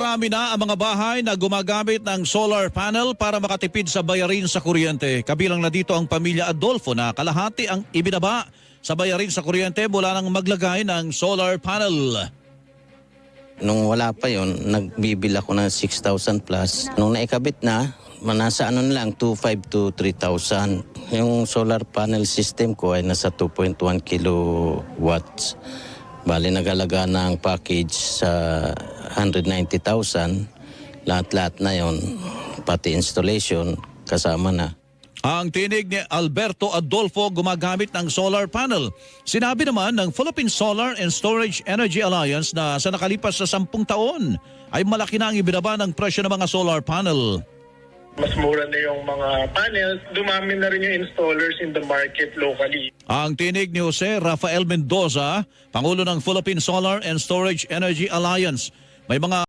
Dumarami na ang mga bahay na gumagamit ng solar panel para makatipid sa bayarin sa kuryente. Kabilang na dito ang pamilya Adolfo na kalahati ang ibinaba sa bayarin sa kuryente mula nang maglagay ng solar panel. Nung wala pa yon, nagbibil ako ng 6,000 plus. Nung naikabit na, manasa ano na lang, 2,500 to 3,000. Yung solar panel system ko ay nasa 2.1 kilowatts. Bali nagalaga ng package sa 190,000. Lahat-lahat na yon, pati installation, kasama na. Ang tinig ni Alberto Adolfo gumagamit ng solar panel. Sinabi naman ng Philippine Solar and Storage Energy Alliance na sa nakalipas sa sampung taon ay malaki na ang ibinaba ng presyo ng mga solar panel. mas mura na yung mga panels, dumami na rin yung installers in the market locally. Ang tinig ni Jose Rafael Mendoza, Pangulo ng Philippine Solar and Storage Energy Alliance. May mga